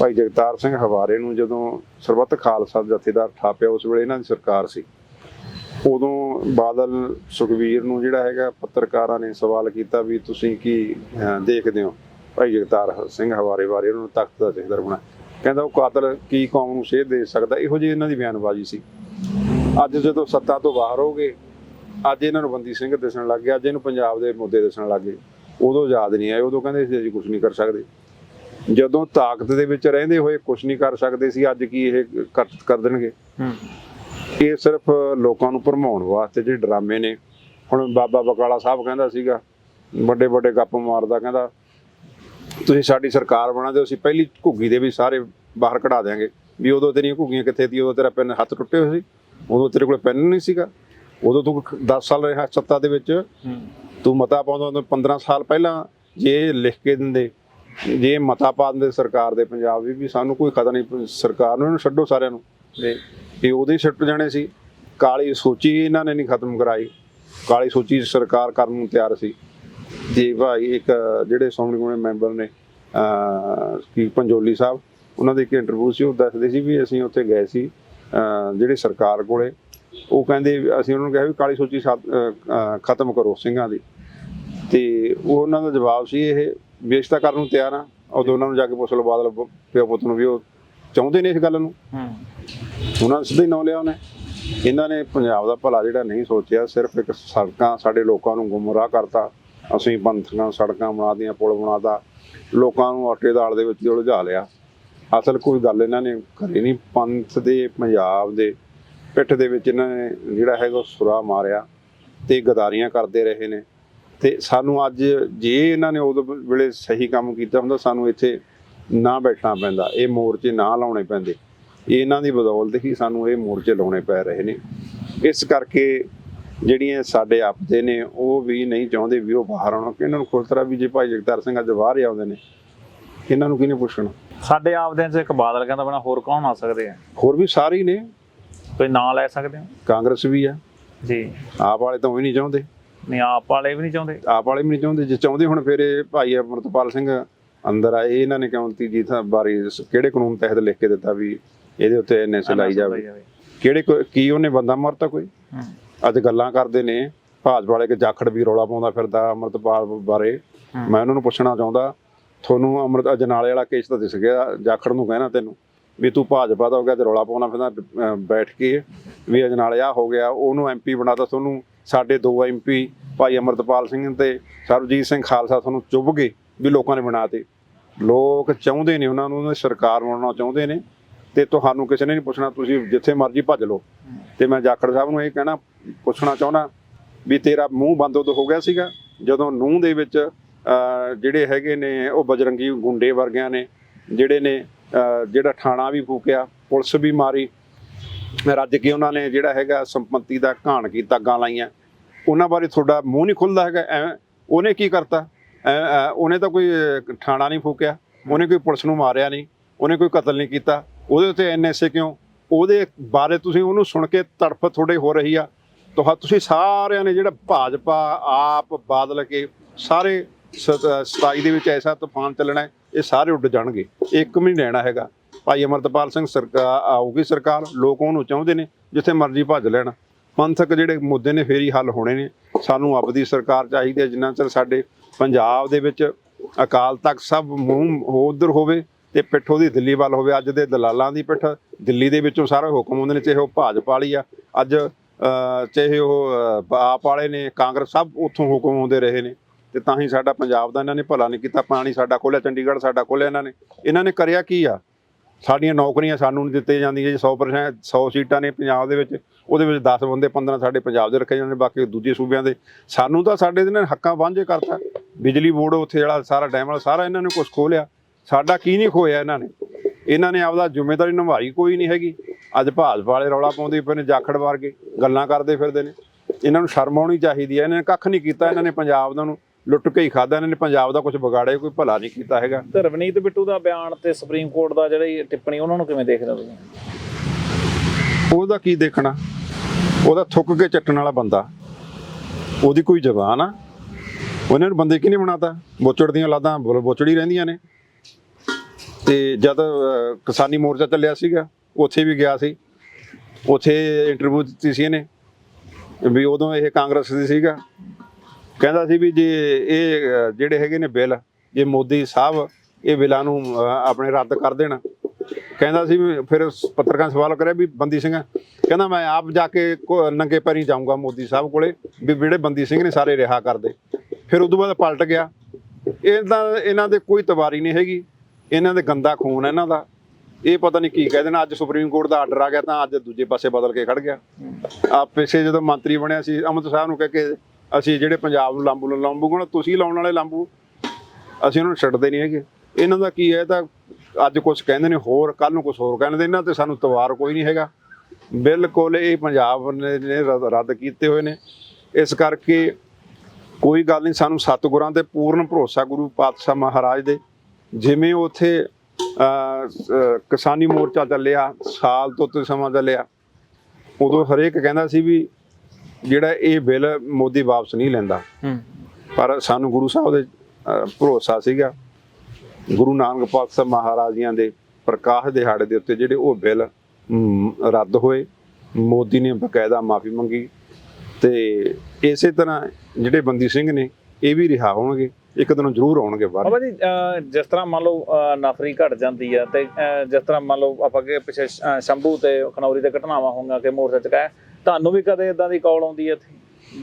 ਭਾਈ ਜਗਤਾਰ ਸਿੰਘ ਹਵਾਰੇ ਨੂੰ ਜਦੋਂ ਸਰਬੱਤ ਖਾਲਸਾ ਜਥੇਦਾਰ ਥਾਪਿਆ ਉਸ ਵੇਲੇ ਇਹਨਾਂ ਦੀ ਸਰਕਾਰ ਸੀ। ਉਦੋਂ ਬਾਦਲ ਸੁਖਵੀਰ ਨੂੰ ਜਿਹੜਾ ਹੈਗਾ ਪੱਤਰਕਾਰਾਂ ਨੇ ਸਵਾਲ ਕੀਤਾ ਵੀ ਤੁਸੀਂ ਕੀ ਦੇਖਦੇ ਹੋ? ਭਾਈ ਜਗਤਾਰ ਸਿੰਘ ਹਵਾਰੇ ਬਾਰੇ ਉਹਨਾਂ ਨੂੰ ਤਖਤ ਦਾ ਜਥੇਦਾਰ ਬਣਾ ਕਹਿੰਦਾ ਉਹ ਕਾਤਲ ਕੀ ਕੌਮ ਨੂੰ ਸੇਧ ਦੇ ਸਕਦਾ? ਇਹੋ ਜਿਹੀ ਇਹਨਾਂ ਦੀ ਬਿਆਨਬਾਜ਼ੀ ਸੀ। ਅੱਜ ਜਦੋਂ ਸੱਤਾ ਤੋਂ ਬਾਹਰ ਹੋ ਗਏ, ਅੱਜ ਇਹਨਾਂ ਨੂੰ ਬੰਦੀ ਸਿੰਘ ਦਿਸਣ ਲੱਗ ਗਿਆ, ਅੱਜ ਇਹਨੂੰ ਪੰਜਾਬ ਦੇ ਮੁੱਦੇ ਦਿਸਣ ਲੱਗ ਗਏ। ਉਦੋਂ ਯਾਦ ਨਹੀਂ ਆਏ ਉਦੋਂ ਕਹਿੰਦੇ ਸੀ ਅਸੀਂ ਕੁਝ ਨਹੀਂ ਕਰ ਸਕਦੇ। ਜਦੋਂ ਤਾਕਤ ਦੇ ਵਿੱਚ ਰਹਿੰਦੇ ਹੋਏ ਕੁਝ ਨਹੀਂ ਕਰ ਸਕਦੇ ਸੀ ਅੱਜ ਕੀ ਇਹ ਕਰ ਦੇਣਗੇ? ਹੂੰ। ਇਹ ਸਿਰਫ ਲੋਕਾਂ ਨੂੰ ਭਰਮਾਉਣ ਵਾਸਤੇ ਜਿਹੜੇ ਡਰਾਮੇ ਨੇ। ਹੁਣ ਬਾਬਾ ਬਕਾਲਾ ਸਾਹਿਬ ਕਹਿੰਦਾ ਸੀਗਾ ਵੱਡੇ ਵੱਡੇ ਗੱਪ ਮਾਰਦਾ ਕਹਿੰਦਾ ਤੁਸੀਂ ਸਾਡੀ ਸਰਕਾਰ ਬਣਾ ਦਿਓ ਅਸੀਂ ਪਹਿਲੀ ਘੁੱਗੀ ਦੇ ਵੀ ਸਾਰੇ ਬਾਹਰ ਕਢਾ ਦਿਆਂਗੇ। ਵੀ ਉਦੋਂ ਤੇਰੀਆਂ ਘੁੱਗੀਆਂ ਕਿੱਥੇ ਸੀ? ਉਦੋਂ ਤੇਰਾ ਪੈਨ ਹੱਥ ਟੁੱਟੇ ਹੋਏ ਸੀ। ਉਦੋਂ ਤੇਰੇ ਕੋਲ ਪੈਨ ਨਹੀਂ ਸੀਗਾ। ਉਦੋਂ ਤੂੰ 10 ਸਾਲ ਰਿਹਾ ਸੱਤਾ ਦੇ ਵਿੱਚ ਤੂੰ ਮਤਾ ਪਾਉਂਦਾ ਉਦੋਂ 15 ਸਾਲ ਪਹਿਲਾਂ ਜੇ ਲਿਖ ਕੇ ਦਿੰਦੇ ਜੇ ਮਤਾ ਪਾ ਦਿੰਦੇ ਸਰਕਾਰ ਦੇ ਪੰਜਾਬ ਵੀ ਵੀ ਸਾਨੂੰ ਕੋਈ ਖਤਰਾ ਨਹੀਂ ਸਰਕਾਰ ਨੂੰ ਇਹਨੂੰ ਛੱਡੋ ਸਾਰਿਆਂ ਨੂੰ। ਇਹ ਉਹਦੇ ਛੱਟ ਜਾਣੇ ਸੀ। ਕਾਲੀ ਸੂਚੀ ਇਹਨਾਂ ਨੇ ਨਹੀਂ ਖਤਮ ਕਰਾਈ। ਕਾਲੀ ਸੂਚੀ ਸਰਕਾਰ ਕਰਨ ਨੂੰ ਤਿਆਰ ਸੀ। ਜੀ ਭਾਈ ਇੱਕ ਜਿਹੜੇ ਸ਼੍ਰੋਮਣੀ ਕਮੇਟੀ ਮੈਂਬਰ ਨੇ ਕੀ ਪੰਜੋਲੀ ਸਾਹਿਬ ਉਹਨਾਂ ਦੀ ਇੱਕ ਇੰਟਰਵਿਊ ਸੀ ਉਹ ਦੱਸਦੇ ਸੀ ਵੀ ਅਸੀਂ ਉੱਥੇ ਗਏ ਸੀ ਜਿਹੜੇ ਸਰਕਾਰ ਕੋਲੇ। ਉਹ ਕਹਿੰਦੇ ਅਸੀਂ ਉਹਨਾਂ ਨੂੰ ਕਿਹਾ ਵੀ ਕਾਲੀ ਸੂਚੀ ਖਤਮ ਕਰੋ ਸਿੰਘਾਂ ਦੀ। ਤੇ ਉਹ ਉਹਨਾਂ ਦਾ ਜਵਾਬ ਸੀ ਇਹ ਵੇਚਤਾ ਕਰਨ ਨੂੰ ਤਿਆਰ ਆ ਉਦੋਂ ਉਹਨਾਂ ਨੂੰ ਜਾ ਕੇ ਪੁੱਛ ਲਓ ਬਾਦਲ ਪਿਓ ਪੁੱਤ ਨੂੰ ਵੀ ਉਹ ਚਾਹੁੰਦੇ ਨੇ ਇਸ ਗੱਲ ਨੂੰ। ਹੂੰ। ਉਹਨਾਂ ਨੇ ਸਿੱਧਾ ਨਾਂ ਲਿਆ ਉਹਨੇ। ਇਹਨਾਂ ਨੇ ਪੰਜਾਬ ਦਾ ਭਲਾ ਜਿਹੜਾ ਨਹੀਂ ਸੋਚਿਆ ਸਿਰਫ ਇੱਕ ਸੜਕਾਂ ਸਾਡੇ ਲੋਕਾਂ ਨੂੰ ਗੁੰਮਰਾਹ ਕਰਤਾ। ਅਸੀਂ ਬੰਥਕਾਂ ਸੜਕਾਂ ਬਣਾਦੀਆਂ ਪੁਲ ਬਣਾਤਾ। ਲੋਕਾਂ ਨੂੰ ਆਟੇ ਦਾਲ ਦੇ ਵਿੱਚ ਉਲਝਾ ਲਿਆ। ਅਸਲ ਕੋਈ ਗੱਲ ਇਹਨਾਂ ਨੇ ਕਰੀ ਨਹੀਂ। ਪੰਥ ਦੇ ਪੰਜਾਬ ਦੇ ਪਿੱਠ ਦੇ ਵਿੱਚ ਇਹਨਾਂ ਨੇ ਜਿਹੜਾ ਹੈਗਾ ਉਹ ਸੁਰਾ ਮਾਰਿਆ ਤੇ ਗਦਾਰੀਆਂ ਕਰਦੇ ਰਹੇ ਨੇ। ਤੇ ਸਾਨੂੰ ਅੱਜ ਜੇ ਇਹਨਾਂ ਨੇ ਉਦੋਂ ਵੇਲੇ ਸਹੀ ਕੰਮ ਕੀਤਾ ਹੁੰਦਾ ਸਾਨੂੰ ਇੱਥੇ ਨਾ ਬੈਠਣਾ ਪੈਂਦਾ ਇਹ ਮੋਰਚੇ ਨਾ ਲਾਉਣੇ ਪੈਂਦੇ। ਇਹਨਾਂ ਦੀ ਬਦੌਲਤ ਹੀ ਸਾਨੂੰ ਇਹ ਮੋਰਚੇ ਲਾਉਣੇ ਪੈ ਰਹੇ ਨੇ। ਇਸ ਕਰਕੇ ਜਿਹੜੀਆਂ ਸਾਡੇ ਆਪਦੇ ਨੇ ਉਹ ਵੀ ਨਹੀਂ ਚਾਹੁੰਦੇ ਵੀ ਉਹ ਬਾਹਰ ਆਉਣ ਕਿ ਇਹਨਾਂ ਨੂੰ ਖੁਲਤਰਾ ਵੀ ਜੇ ਭਾਈ ਜਗਤਾਰ ਸਿੰਘ ਅੱਜ ਬਾਹਰ ਹੀ ਆਉਂਦੇ ਨੇ ਇਹਨਾਂ ਨੂੰ ਕਿਹਨੇ ਪੁੱਛਣਾ? ਸਾਡੇ ਆਪਦਿਆਂ ਚ ਇੱਕ ਬਾਦਲ ਕਹਿੰਦਾ ਬਣਾ ਹੋਰ ਕੌਣ ਆ ਸਕਦੇ ਆ? ਹੋਰ ਵੀ ਸਾਰੇ ਹੀ ਨੇ। ਕੋਈ ਨਾਂ ਲੈ ਸਕਦੇ ਹੋ? ਕਾਂਗਰਸ ਵੀ ਆ ਜੀ। ਆਪ ਵਾਲੇ ਤਾਂ ਉਹ ਵੀ ਨਹੀਂ ਚਾਹੁੰਦੇ। ਨਹੀਂ ਆਪ ਵਾਲੇ ਵੀ ਨਹੀਂ ਚਾਹੁੰਦੇ? ਆਪ ਵਾਲੇ ਵੀ ਨਹੀਂ ਚਾਹੁੰਦੇ। ਜੇ ਚਾਹੁੰਦੇ ਹੁਣ ਫਿਰ ਇਹ ਭਾਈ ਅਮਰਤਪਾਲ ਸਿੰਘ ਅੰਦਰ ਆਏ ਇਹਨਾਂ ਨੇ ਕਿਉਂ ਤੀਜੀ ਥਾਂ ਬਾਰੀ ਕਿਹੜੇ ਕਾਨੂੰਨ ਤਹਿਤ ਲਿਖ ਕੇ ਦਿੱਤਾ ਵੀ ਇਹਦੇ ਉੱਤੇ ਐਨਐਸਏ ਲਾਈ ਜਾਵੇ? ਕਿਹੜੇ ਕੋ- ਉਹਨੇ ਬੰਦਾ ਮਾਰਤਾ ਕੋਈ? ਹੂੰ। ਅੱਜ ਗੱਲਾਂ ਕਰਦੇ ਨੇ ਭਾਜਪਾ ਵਾਲੇ ਕਿ ਜਾਖੜ ਵੀ ਰੌਲਾ ਪਾਉਂਦਾ ਫਿਰਦਾ ਅਮਰਤਪਾਲ ਬਾਰੇ। ਹੂੰ। ਮੈਂ ਉਹਨਾਂ ਨੂੰ ਪੁੱਛਣਾ ਚਾਹੁੰਦਾ ਤੁਹਾਨੂੰ ਅਮਰਤ ਅਜਨਾਲੇ ਵਾਲਾ ਕੇਸ ਤਾਂ ਦਿਸ ਗਿਆ ਜਾਖੜ ਨੂੰ ਕਹਿਣਾ ਤੈਨੂੰ। ਵੀ ਤੂੰ ਭਾਜਪਾ ਦਾ ਹੋ ਗਿਆ ਤੇ ਰੌਲਾ ਪਾਉਣਾ ਫਿਰਦਾ ਬੈਠ ਕੇ। ਵੀ ਅਜਨਾਲੇ ਆ ਹੋ ਗਿਆ, ਉਹਨੂੰ ਐਮਪੀ ਬਣਾਤਾ ਤੁਹਾਨੂੰ ਸਾਡੇ ਦੋ ਐਮਪੀ ਭਾਈ ਅਮਰਤਪਾਲ ਸਿੰਘ ਤੇ ਸਰਬਜੀਤ ਸਿੰਘ ਖਾਲਸਾ ਤੁਹਾਨੂੰ ਚੁੱਭ ਗਏ, ਵੀ ਲੋਕਾਂ ਨੇ ਬਣਾਤੇ। ਲੋਕ ਚਾਹੁੰਦੇ ਨੇ ਉਹਨਾਂ ਨੂੰ, ਸਰਕਾਰ ਬਣਾਉਣਾ ਚਾਹੁੰਦੇ ਨੇ, ਤੇ ਤੁਹਾਨੂੰ ਕਿਸੇ ਨੇ ਨਹੀਂ ਪੁੱਛਣਾ, ਤੁਸੀਂ ਜਿੱਥੇ ਮਰਜ਼ੀ ਭੱਜ ਲਓ। ਤੇ ਮੈਂ ਜਾਖੜ ਸਾਹਿਬ ਨੂੰ ਇਹ ਕਹਿਣਾ, ਪੁੱਛਣਾ ਚਾਹੁੰਦਾ ਵੀ ਤੇਰਾ ਮੂੰਹ ਬੰਦ ਉਦੋਂ ਹੋ ਗਿਆ ਸੀਗਾ, ਜਦੋਂ ਨੂੰਹ ਦੇ ਵਿੱਚ ਜਿਹੜੇ ਹੈਗੇ ਨੇ, ਉਹ ਬਜਰੰਗੀ ਗੁੰਡੇ ਵਰਗਿਆਂ ਨੇ, ਜਿਹੜੇ ਨੇ ਜਿਹੜਾ ਥਾਣਾ ਵੀ ਫੂਕਿਆ ਪੁਲਿਸ ਵੀ ਮਾਰੀ। ਰੱਜ ਕੇ ਉਹਨਾਂ ਨੇ ਜਿਹੜਾ ਹੈਗਾ ਸੰਪਤੀ ਦਾ ਘਾਣ ਕੀਤਾ ਗਾਂ ਲਾਈਆਂ। ਉਹਨਾਂ ਬਾਰੇ ਤੁਹਾਡਾ ਮੂੰਹ ਨਹੀਂ ਖੁੱਲਦਾ ਹੈਗਾ ਐਵੇਂ ਉਹਨੇ ਕੀ ਕਰਤਾ? ਐਂ- ਉਹਨੇ ਤਾਂ ਕੋਈ ਥਾਣਾ ਨਹੀਂ ਫੂਕਿਆ ਉਹਨੇ ਕੋਈ ਪੁਲਿਸ ਨੂੰ ਮਾਰਿਆ ਨਹੀਂ ਉਹਨੇ ਕੋਈ ਕਤਲ ਨਹੀਂ ਕੀਤਾ। ਉਹਦੇ ਉੱਤੇ ਐਨਐਸਏ ਕਿਉਂ? ਉਹਦੇ ਬਾਰੇ ਤੁਸੀਂ ਉਹਨੂੰ ਸੁਣ ਕੇ ਤੜਫ ਤੁਹਾਡੇ ਹੋ ਰਹੀ ਆ। ਤੁਹਾ ਤੁਸੀਂ ਸਾਰਿਆਂ ਨੇ ਜਿਹੜਾ ਭਾਜਪਾ ਆਪ ਬਾਦਲ ਕੇ ਸਾਰੇ 27 ਦੇ ਵਿੱਚ ਐਸਾ ਤੂਫਾਨ ਚੱਲਣਾ ਹੈ, ਇਹ ਸਾਰੇ ਉੱਡ ਜਾਣਗੇ। ਇੱਕ ਵੀ ਨਹੀਂ ਰਹਿਣਾ ਹੈਗਾ। ਭਾਈ ਅਮਰਤਪਾਲ ਸਿੰਘ ਸਰਕਾਰ ਆਊਗੀ ਸਰਕਾਰ, ਲੋਕ ਉਹਨੂੰ ਚਾਹੁੰਦੇ ਨੇ, ਜਿੱਥੇ ਮਰਜ਼ੀ ਭੱਜ ਲੈਣ। ਪੰਥਕ ਜਿਹੜੇ ਮੁੱਦੇ ਨੇ, ਫੇਰ ਹੀ ਹੱਲ ਹੋਣੇ ਨੇ। ਸਾਨੂੰ ਆਪਦੀ ਸਰਕਾਰ ਚਾਹੀਦੀ ਹੈ, ਜਿੰਨਾ ਚਿਰ ਸਾਡੇ ਪੰਜਾਬ ਦੇ ਵਿੱਚ ਅਕਾਲ ਤਖਤ ਸਭ ਮੂੰਹ ਉਧਰ ਹੋਵੇ ਤੇ ਪਿੱਠ ਉਹਦੀ ਦਿੱਲੀ ਵੱਲ ਹੋਵੇ। ਅੱਜ ਦੇ ਦਲਾਲਾਂ ਦੀ ਪਿੱਠ ਦਿੱਲੀ ਦੇ ਵਿੱਚੋਂ ਸਾਰੇ ਹੁਕਮ ਆਉਂਦੇ ਨੇ, ਚਾਹੇ ਉਹ ਭਾਜਪਾ ਵਾਲੀ ਆ। ਅੱਜ ਚਾਹੇ ਉਹ ਆਪ ਵਾਲੇ ਨੇ, ਕਾਂਗਰਸ ਸਭ ਉੱਥੋਂ ਹੁਕਮ ਆਉਂਦੇ ਰਹੇ ਨੇ। ਤੇ ਤਾਂ ਹੀ ਸਾਡਾ ਪੰਜਾਬ ਦਾ ਇਹਨਾਂ ਨੇ ਭਲਾ ਨਹੀਂ ਕੀਤਾ, ਪਾਣੀ ਸਾਡਾ ਖੋਲਿਆ ਚੰਡੀਗੜ੍ਹ ਸਾਡਾ ਖੋਲਿਆ ਇਹਨਾਂ ਨੇ। ਇਹਨਾਂ ਨੇ ਕਰਿਆ ਕੀ ਆ? ਸਾਡੀਆਂ ਨੌਕਰੀਆਂ ਸਾਨੂੰ ਨਹੀਂ ਦਿੱਤੀਆਂ ਜਾਂਦੀਆਂ ਜੇ 100% 100 ਸੀਟਾਂ ਨੇ ਪੰਜਾਬ ਦੇ ਵਿੱਚ, ਉਹਦੇ ਵਿੱਚ 10 ਬੰਦੇ 15 ਸਾਡੇ ਪੰਜਾਬ ਦੇ ਰੱਖੇ ਜਾਂਦੇ, ਬਾਕੀ ਦੂਜੇ ਸੂਬਿਆਂ ਦੇ। ਸਾਨੂੰ ਤਾਂ ਸਾਡੇ ਇਹਨਾਂ ਨੇ ਹੱਕਾਂ ਵਾਂਝੇ ਕਰਤਾ। ਬਿਜਲੀ ਬੋਰਡ ਉੱਥੇ ਜਿਹੜਾ ਸਾਰਾ ਡੈਮ ਵਾਲਾ ਸਾਰਾ ਇਹਨਾਂ ਨੇ ਕੁਝ ਖੋਲਿਆ ਸਾਡਾ ਕੀ ਨਹੀਂ ਖੋਇਆ ਇਹਨਾਂ ਨੇ? ਇਹਨਾਂ ਨੇ ਆਪਦਾ ਜ਼ਿੰਮੇਵਾਰੀ ਨਿਭਾਈ ਕੋਈ ਨਹੀਂ ਹੈਗੀ। ਅੱਜ ਭਾਜਪਾ ਵਾਲੇ ਰੌਲਾ ਪਾਉਂਦੇ ਪਏ ਨੇ, ਜਾਖੜ ਵਰਗੇ, ਗੱਲਾਂ ਕਰਦੇ ਫਿਰਦੇ ਨੇ। ਇਹਨਾਂ ਨੂੰ ਸ਼ਰਮ ਆਉਣੀ ਚਾਹੀਦੀ ਹੈ। ਇਹਨਾਂ ਨੇ ਕੱਖ ਨਹੀਂ ਕੀਤਾ ਇਹਨਾਂ ਨੇ ਪੰਜਾਬ ਦਾ ਨੂੰ। ਲੁੱਟ ਕੇ ਹੀ ਖਾਦਾ ਇਹਨਾਂ ਨੇ। ਪੰਜਾਬ ਦਾ ਕੁਝ ਵਿਗਾੜਿਆ ਕੋਈ ਭਲਾ ਨਹੀਂ ਕੀਤਾ ਹੈਗਾ। ਤੇ ਰਵਨੀਤ ਬਿੱਟੂ ਦਾ ਬਿਆਨ ਤੇ ਸੁਪਰੀਮ ਕੋਰਟ ਦਾ ਜਿਹੜੀ ਟਿੱਪਣੀ ਉਹਨਾਂ ਨੂੰ ਕਿਵੇਂ ਦੇਖਦੇ ਹੋ ਤੁਸੀਂ? ਉਹਦਾ ਕੀ ਦੇਖਣਾ? ਉਹਦਾ ਥੁੱਕ ਕੇ ਚੱਟਣ ਵਾਲਾ ਬੰਦਾ। ਉਹਦੀ ਕੋਈ ਜ਼ਬਾਨ ਆ। ਉਹਨਾਂ ਨੂੰ ਬੰਦੇ ਕਿਹਨੇ ਬਣਾਤਾ? ਬੋਚੜ ਦੀਆਂ ਲਾਦਾਂ ਬੋਚੜੀ ਰਹਿੰਦੀਆਂ ਨੇ। ਤੇ ਜਦ ਕਿਸਾਨੀ ਮੋਰਚਾ ਚੱਲਿਆ ਸੀਗਾ ਉੱਥੇ ਵੀ ਗਿਆ ਸੀ। ਉੱਥੇ ਇੰਟਰਵਿਊ ਦਿੱਤੀ ਸੀ ਇਹਨੇ। ਵੀ ਉਦੋਂ ਇਹ ਕਾਂਗਰਸ ਦੀ ਸੀਗਾ। ਕਹਿੰਦਾ ਸੀ ਵੀ ਜੇ ਇਹ ਜਿਹੜੇ ਹੈਗੇ ਨੇ ਬਿੱਲ ਜੇ ਮੋਦੀ ਸਾਹਿਬ ਇਹ ਬਿੱਲਾਂ ਨੂੰ ਆਪਣੇ ਰੱਦ ਕਰ ਦੇਣ। ਕਹਿੰਦਾ ਸੀ ਵੀ ਫਿਰ ਪੱਤਰਕਾਰ ਸਵਾਲ ਕਰਿਆ ਵੀ ਬੰਦੀ ਸਿੰਘ ਕਹਿੰਦਾ ਮੈਂ ਆਪ ਜਾ ਕੇ ਨੰਗੇ ਪੈਰੀ ਜਾਊਂਗਾ ਮੋਦੀ ਸਾਹਿਬ ਕੋਲੇ ਵੀ ਜਿਹੜੇ ਬੰਦੀ ਸਿੰਘ ਨੇ ਸਾਰੇ ਰਿਹਾ ਕਰ ਦੇ ਫਿਰ ਉਦੋਂ ਬਾਅਦ ਪਲਟ ਗਿਆ। ਇਹਦਾ ਇਹਨਾਂ ਦੇ ਕੋਈ ਤਵਾਰੀ ਨਹੀਂ ਹੈਗੀ। ਇਹਨਾਂ ਦੇ ਗੰਦਾ ਖੂਨ ਹੈ ਇਹਨਾਂ ਦਾ। ਇਹ ਪਤਾ ਨਹੀਂ ਕੀ ਕਹਿ ਦੇਣਾ ਅੱਜ ਸੁਪਰੀਮ ਕੋਰਟ ਦਾ ਆਰਡਰ ਆ ਗਿਆ ਤਾਂ ਅੱਜ ਦੂਜੇ ਪਾਸੇ ਬਦਲ ਕੇ ਖੜ ਗਿਆ। ਆ ਪਿੱਛੇ ਜਦੋਂ ਮੰਤਰੀ ਬਣਿਆ ਸੀ ਅਮਿਤ ਸਾਹਿਬ ਨੂੰ ਕਹਿ ਕੇ ਅਸੀਂ ਜਿਹੜੇ ਪੰਜਾਬ ਨੂੰ ਲਾਂਬੂ ਲਾਂਬੂ ਕੋਣ ਤੁਸੀਂ ਲਾਉਣ ਵਾਲੇ ਲਾਂਬੂ, ਅਸੀਂ ਉਹਨਾਂ ਨੂੰ ਛੱਡਦੇ ਨਹੀਂ ਹੈਗੇ। ਇਹਨਾਂ ਦਾ ਕੀ ਹੈ ਤਾਂ ਅੱਜ ਕੁਝ ਕਹਿੰਦੇ ਨੇ, ਹੋਰ ਕੱਲ ਨੂੰ ਕੁਝ ਹੋਰ ਕਹਿੰਦੇ ਇਹਨਾਂ ਤੇ ਸਾਨੂੰ ਤਵਾਰ ਕੋਈ ਨਹੀਂ ਹੈਗਾ। ਬਿਲਕੁਲ ਇਹ ਪੰਜਾਬ ਨੇ ਰੱਦ ਰੱਦ ਕੀਤੇ ਹੋਏ ਨੇ। ਇਸ ਕਰਕੇ ਕੋਈ ਗੱਲ ਨਹੀਂ, ਸਾਨੂੰ ਸਤਿਗੁਰਾਂ ਤੇ ਪੂਰਨ ਭਰੋਸਾ ਗੁਰੂ ਪਾਤਸ਼ਾਹ ਮਹਾਰਾਜ ਦੇ। ਜਿਵੇਂ ਉਥੇ ਕਿਸਾਨੀ ਮੋਰਚਾ ਚੱਲਿਆ, ਸਾਲ ਤੋਂ ਤੇ ਸਮਾਂ ਚੱਲਿਆ, ਉਦੋਂ ਹਰੇਕ ਕਹਿੰਦਾ ਸੀ ਵੀ ਜਿਹੜਾ ਇਹ ਬਿੱਲ ਮੋਦੀ ਵਾਪਸ ਨਹੀਂ ਲੈਂਦਾ। ਹੂੰ। ਪਰ ਸਾਨੂੰ ਗੁਰੂ ਸਾਹਿਬ ਦੇ ਭਰੋਸਾ ਸੀਗਾ। ਗੁਰੂ ਨਾਨਕ ਪਾਤਸ਼ਾਹ ਮਹਾਰਾਜਿਆਂ ਦੇ ਪ੍ਰਕਾਸ਼ ਦਿਹਾੜੇ ਦੇ ਉੱਤੇ ਜਿਹੜੇ ਉਹ ਬਿੱਲ ਰੱਦ ਹੋਏ। ਮੋਦੀ ਨੇ ਬਕਾਇਦਾ ਮਾਫੀ ਮੰਗੀ। ਤੇ ਇਸੇ ਤਰ੍ਹਾਂ ਜਿਹੜੇ ਬੰਦੀ ਸਿੰਘ ਨੇ ਇਹ ਵੀ ਰਿਹਾ ਹੋਣਗੇ। ਇੱਕ ਦਿਨ ਜ਼ਰੂਰ ਆਉਣਗੇ ਬਾਹਰ। ਬਾਬਾ ਜੀ ਜਿਸ ਤਰ੍ਹਾਂ ਮੰਨ ਲਓ ਨਫਰੀ ਘਟ ਜਾਂਦੀ ਆ ਤੇ ਜਿਸ ਤਰ੍ਹਾਂ ਮੰਨ ਲਓ ਆਪਾਂ ਅੱਗੇ ਪਿੱਛੇ ਸ਼ੰਭੂ ਤੇ ਖਨੌਰੀ ਦੇ ਘਟਨਾਵਾਂ ਹੋਈਆਂ ਕਿ ਮੋਰਚਾ ਚੁਕਾਇਆ ਤੁਹਾਨੂੰ ਵੀ ਕਦੇ ਇਦਾਂ ਦੀ ਕਾਲ ਆਉਂਦੀ ਹੈ ਇੱਥੇ?